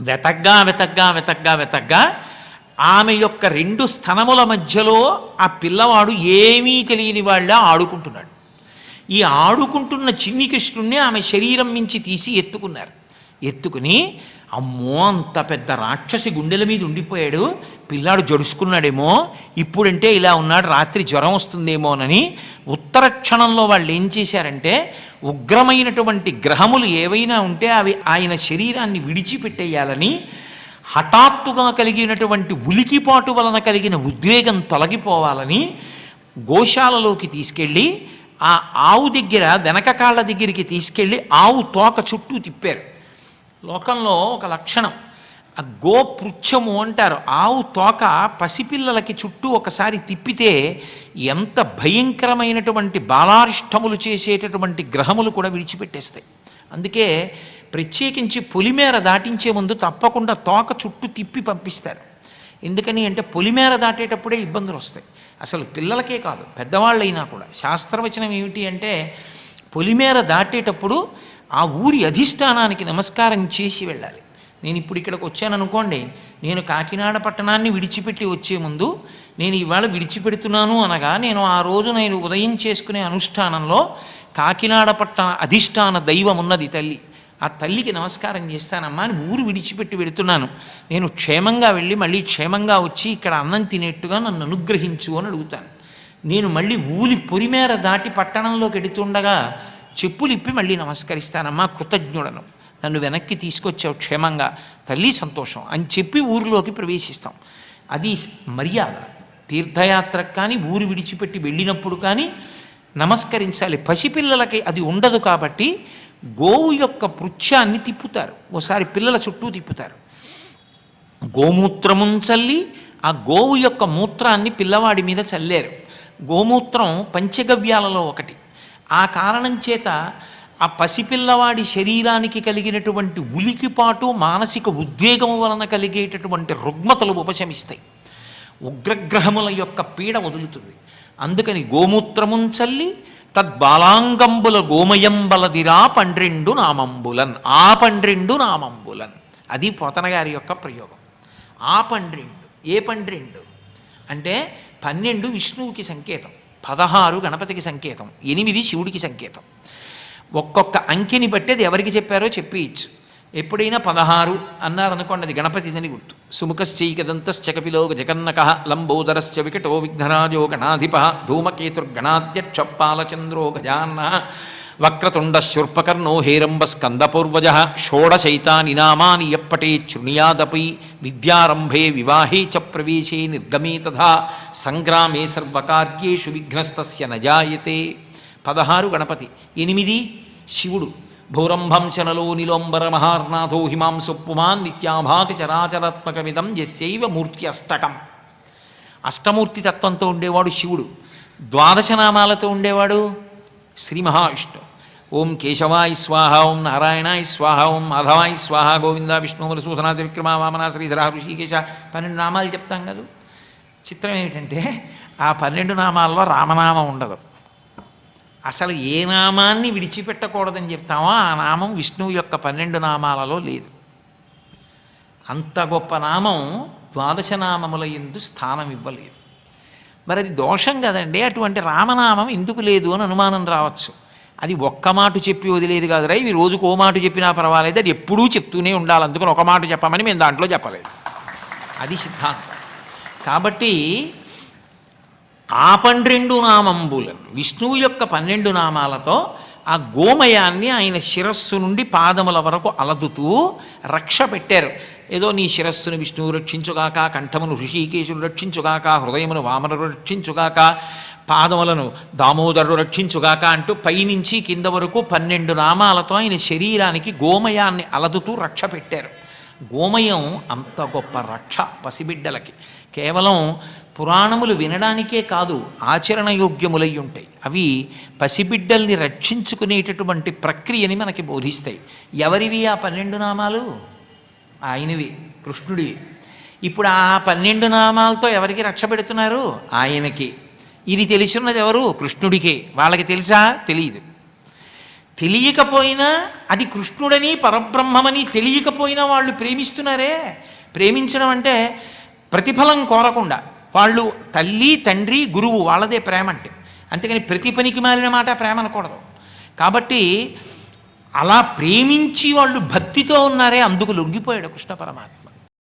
వెతగ్గా వెతగ్గా వెతగ్గా వెతగ్గా ఆమె యొక్క రెండు స్థనముల మధ్యలో ఆ పిల్లవాడు ఏమీ తెలియని వాళ్ళ ఆడుకుంటున్నాడు. ఈ ఆడుకుంటున్న చిన్ని కృష్ణుణ్ణి ఆమె శరీరం మించి తీసి ఎత్తుకున్నారు. ఎత్తుకుని అమ్మో అంత పెద్ద రాక్షసి గుండెల మీద ఉండిపోయాడు. పిల్లాడు జడుసుకున్నాడేమో. ఇప్పుడంటే ఇలా ఉన్నాడు రాత్రి జ్వరం వస్తుందేమోనని ఉత్తర క్షణంలో వాళ్ళు ఏం చేశారంటే ఉగ్రమైనటువంటి గ్రహములు ఏవైనా ఉంటే అవి ఆయన శరీరాన్ని విడిచిపెట్టేయాలని హఠాత్తుగా కలిగినటువంటి ఉలికిపాటు వలన కలిగిన ఉద్వేగం తొలగిపోవాలని గోశాలలోకి తీసుకెళ్ళి ఆ ఆవు దగ్గర వెనక కాళ్ళ దగ్గరికి తీసుకెళ్ళి ఆవు తోక చుట్టూ తిప్పారు. లోకంలో ఒక లక్షణం. ఆ గోపృచ్ఛము అంటారు. ఆవు తోక పసిపిల్లలకి చుట్టూ ఒకసారి తిప్పితే ఎంత భయంకరమైనటువంటి బాలారిష్టములు చేసేటటువంటి గ్రహములు కూడా విడిచిపెట్టేస్తాయి. అందుకే ప్రత్యేకించి పొలిమేర దాటించే ముందు తప్పకుండా తోక చుట్టూ తిప్పి పంపిస్తారు. ఎందుకని అంటే పొలిమేర దాటేటప్పుడే ఇబ్బందులు వస్తాయి. అసలు పిల్లలకే కాదు పెద్దవాళ్ళైనా కూడా. శాస్త్రవచనం ఏమిటి అంటే పొలిమేర దాటేటప్పుడు ఆ ఊరి అధిష్టానానికి నమస్కారం చేసి వెళ్ళాలి. నేను ఇప్పుడు ఇక్కడికి వచ్చాను అనుకోండి నేను కాకినాడ పట్టణాన్ని విడిచిపెట్టి వచ్చే ముందు నేను ఇవాళ విడిచిపెడుతున్నాను అనగా నేను ఆ రోజు నేను ఉదయం చేసుకునే అనుష్ఠానంలో కాకినాడ పట్టణ అధిష్టాన దైవం ఉన్నది తల్లి. ఆ తల్లికి నమస్కారం చేస్తానమ్మా అని ఊరు విడిచిపెట్టి వెళుతున్నాను నేను క్షేమంగా వెళ్ళి మళ్ళీ క్షేమంగా వచ్చి ఇక్కడ అన్నం తినేట్టుగా నన్ను అనుగ్రహించు అని అడుగుతాను. నేను మళ్ళీ ఊరి పొరిమేర దాటి పట్టణంలోకి ఎడుతుండగా చెప్పులు ఇప్పి మళ్ళీ నమస్కరిస్తానమ్మా కృతజ్ఞుడను. నన్ను వెనక్కి తీసుకొచ్చావు క్షేమంగా తల్లి సంతోషం అని చెప్పి ఊరిలోకి ప్రవేశిస్తాం. అది మర్యాద. తీర్థయాత్రకు కానీ ఊరు విడిచిపెట్టి వెళ్ళినప్పుడు కానీ నమస్కరించాలి. పసిపిల్లలకి అది ఉండదు కాబట్టి గోవు యొక్క పృచ్ఛాన్ని తిప్పుతారు. ఓసారి పిల్లల చుట్టూ తిప్పుతారు. గోమూత్రమున్ చల్లి ఆ గోవు యొక్క మూత్రాన్ని పిల్లవాడి మీద చల్లారు. గోమూత్రం పంచగవ్యాలలో ఒకటి. ఆ కారణం చేత ఆ పసిపిల్లవాడి శరీరానికి కలిగినటువంటి ఉలికిపాటు మానసిక ఉద్వేగం వలన కలిగేటటువంటి రుగ్మతలు ఉపశమిస్తాయి. ఉగ్రగ్రహముల యొక్క పీడ వదులుతుంది. అందుకని గోమూత్రముంచల్లి తద్బాలాంగంబుల గోమయంబలదిరా పండ్రెండు నామంబులన్. ఆ పండ్రెండు నామంబులన్. అది పోతనగారి యొక్క ప్రయోగం. ఆ పండ్రెండు ఏ పండ్రెండు అంటే పన్నెండు విష్ణువుకి సంకేతం. పదహారు గణపతికి సంకేతం ఎనిమిది శివుడికి సంకేతం. ఒక్కొక్క అంకెని బట్టి అది ఎవరికి చెప్పారో చెప్పేయచ్చు. ఎప్పుడైనా పదహారు అన్నారనుకోండి అది గణపతిదని గుర్తు. సుముఖశ్చైకదంతశ్చకపిలో జగన్నక లంబోదరశ్చ వికటో విఘ్నరాజో గణాధిప ధూమకేతుర్గణాధ్యక్ష పాలచంద్రో గజాన్న వక్రతుండ శూర్పకర్ణో హేరంబ స్కందపూర్వజ షోడశైతాని నామాని ఎప్పటే శృణుయాదపి విద్యారంభే వివాహే చ ప్రవేశే నిర్గమే తథా సంగ్రామే సర్వకార్యేషు విఘ్నస్తస్య నజాయతే పదహారు గణపతి. ఎనిమిది శివుడు. భూరంభం చనలో నిలోంబర మహార్నాథో హిమాంసొప్పుమాన్ నిత్యాభాతి చరాచరాత్మకమిదం యస్యైవ మూర్తి అష్టకం. అష్టమూర్తి తత్వంతో ఉండేవాడు శివుడు. ద్వాదశ నామాలతో ఉండేవాడు? శ్రీ మహావిష్ణు ఓం కేశవాయ స్వాహ ఓం నారాయణాయ స్వాహ ఓం మాధవాయ స్వాహ గోవింద విష్ణువుల మధుసూదన త్రివిక్రమ వామన శ్రీధర ఋషికేశ పన్నెండు నామాలు చెప్తాం కదా? చిత్రం ఏమిటంటే ఆ పన్నెండు నామాల్లో రామనామం ఉండదు. అసలు ఏ నామాన్ని విడిచిపెట్టకూడదని చెప్తామో ఆ నామం విష్ణువు యొక్క పన్నెండు నామాలలో లేదు. అంత గొప్ప నామం ద్వాదశ నామముల ఎందు స్థానం ఇవ్వలేదు. మరి అది దోషం కదండి. అటువంటి రామనామం ఎందుకు లేదు అని అనుమానం రావచ్చు. అది ఒక్క మాట చెప్పి వదిలేదు కాదురా ఇవి రోజుకు ఓ మాట చెప్పినా పర్వాలేదు. అది ఎప్పుడూ చెప్తూనే ఉండాలి. అందుకని ఒక మాట చెప్పమని మేము దాంట్లో చెప్పలేదు. అది సిద్ధాంతం. కాబట్టి ఆ పన్నెండు నామంబులను విష్ణువు యొక్క పన్నెండు నామాలతో ఆ గోమయాన్ని ఆయన శిరస్సు నుండి పాదముల వరకు అలదుతూ రక్ష పెట్టారు. ఏదో నీ శిరస్సును విష్ణువు రక్షించుగాక కంఠమును ఋషికేశుడు రక్షించుగాక హృదయమును వామనుడు రక్షించుగాక పాదములను దామోదరుడు రక్షించుగాక అంటూ పైనుంచి కింద వరకు పన్నెండు నామాలతో ఆయన శరీరానికి గోమయాన్ని అలదుతూ రక్ష పెట్టారు. గోమయం అంత గొప్ప రక్ష పసిబిడ్డలకి. కేవలం పురాణములు వినడానికే కాదు ఆచరణయోగ్యములై ఉంటాయి. అవి పసిబిడ్డల్ని రక్షించుకునేటటువంటి ప్రక్రియని మనకి బోధిస్తాయి. ఎవరివి ఆ పన్నెండు నామాలు? ఆయనవి కృష్ణుడివి. ఇప్పుడు ఆ పన్నెండు నామాలతో ఎవరికి రక్ష పెడుతున్నారు? ఆయనకి. ఇది తెలిసిన్నది ఎవరు? కృష్ణుడికే. వాళ్ళకి తెలుసా? తెలియదు. తెలియకపోయినా అది కృష్ణుడని పరబ్రహ్మమని తెలియకపోయినా వాళ్ళు ప్రేమిస్తున్నారే? ప్రేమించడం అంటే ప్రతిఫలం కోరకుండా. వాళ్ళు తల్లి తండ్రి గురువు వాళ్ళదే ప్రేమ అంటే అంతేకాని ప్రతి పనికి మారిన మాట ప్రేమ అనకూడదు. కాబట్టి అలా ప్రేమించి వాళ్ళు భక్తితో ఉన్నారే అందుకు లొంగిపోయాడు కృష్ణ పరమాత్మ.